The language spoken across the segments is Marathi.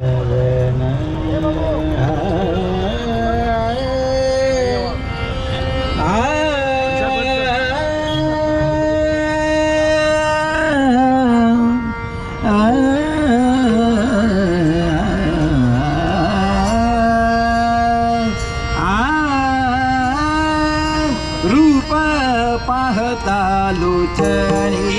रूप पाहता लोचणी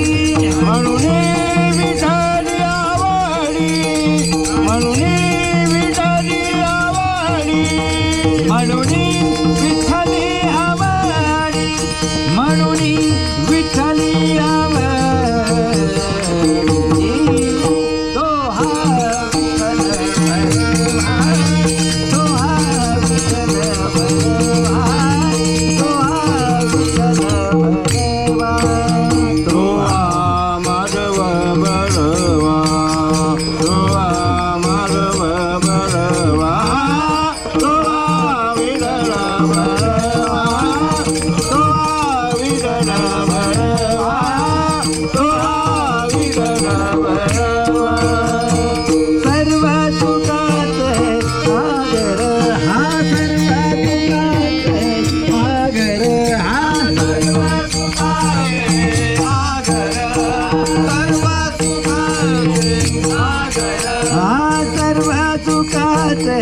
Halloween हा सर्व सुखाचे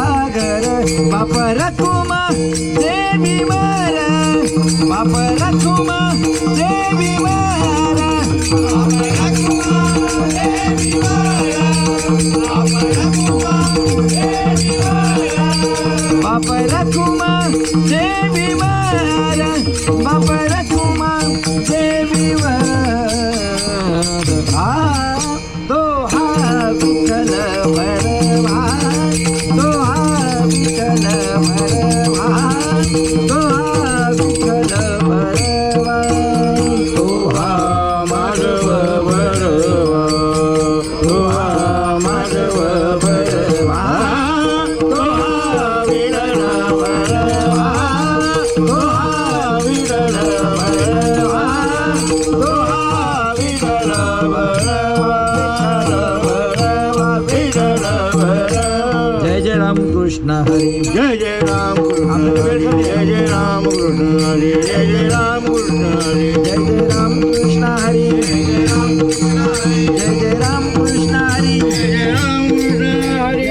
आगर बापर कुमा देवी मारा बापर कुमा देवी मारा बापर कुमा देवी मारा बापर कुमा देवी मारा बापर कुमा देवी मारा बापर कृष्ण हरी जय जय राम कृष्ण जय जय राम कृष्ण हरी जय जय राम कृष्ण हरी जय जय राम कृष्ण हरी जय जय राम कृष्ण हरी जय जय राम कृष्ण हरी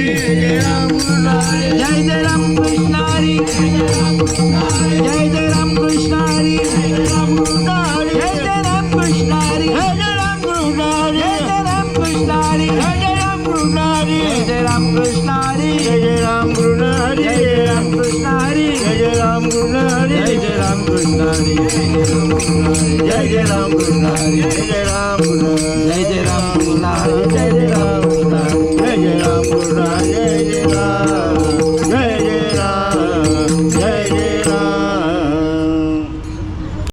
जय जय राम कृष्ण हरी जय राम कृष्ण हरी जय जय राम कृष्ण हरी जय राम कृष्ण हरी जय जय राम कृष्ण हरी जय जय राम कृष्ण हरी राम कृष्ण हरी जय जय राम कृष्ण हरी जय राम कृष्ण हरी जय राम कृष्ण हरी जय राम कृष्ण हरी जय राम कृष्ण हरी जय जय राम कृष्ण जय जय राम कृष्ण जय जय राम कृष्ण हरी जय